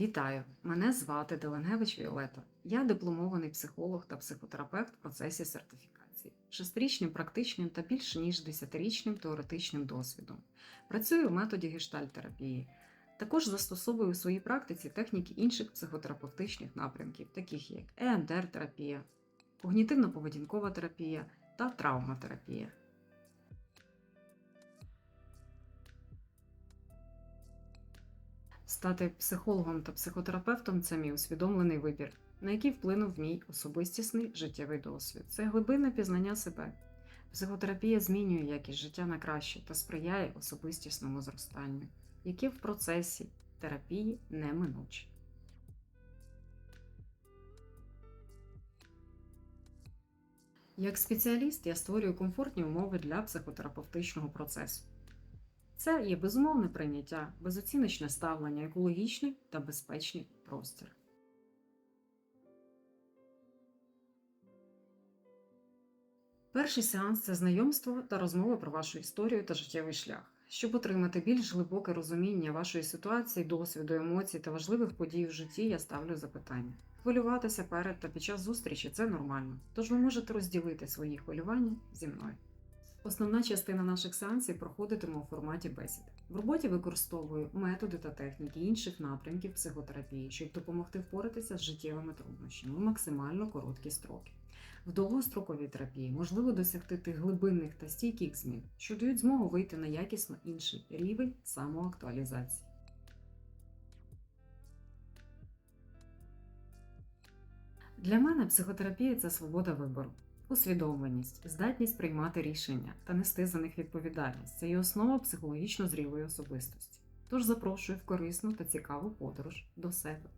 Вітаю! Мене звати Деленгевич Віолета. Я дипломований психолог та психотерапевт в процесі сертифікації, шестирічним практичним та більш ніж десятирічним теоретичним досвідом. Працюю в методі гештальтерапії. Також застосовую у своїй практиці техніки інших психотерапевтичних напрямків, таких як E ЕМДР-терапія, когнітивно-поведінкова терапія та травматерапія. Стати психологом та психотерапевтом це мій усвідомлений вибір, на який вплинув мій особистісний життєвий досвід. Це глибинне пізнання себе. Психотерапія змінює якість життя на краще та сприяє особистісному зростанню, яке в процесі терапії неминуче. Як спеціаліст я створюю комфортні умови для психотерапевтичного процесу. Це є безумовне прийняття, безоціночне ставлення, екологічний та безпечний простір. Перший сеанс це знайомство та розмова про вашу історію та життєвий шлях. Щоб отримати більш глибоке розуміння вашої ситуації, досвіду, емоцій та важливих подій в житті, я ставлю запитання. Хвилюватися перед та під час зустрічі це нормально, тож ви можете розділити свої хвилювання зі мною. Основна частина наших сеансів проходитиме у форматі бесід. В роботі використовую методи та техніки інших напрямків психотерапії, щоб допомогти впоратися з життєвими труднощами у максимально короткі строки. В довгостроковій терапії можливо досягти тих глибинних та стійких змін, що дають змогу вийти на якісно інший рівень самоактуалізації. Для мене психотерапія це свобода вибору, усвідомленість, здатність приймати рішення та нести за них відповідальність. Це є основа психологічно зрілої особистості. Тож запрошую в корисну та цікаву подорож до себе.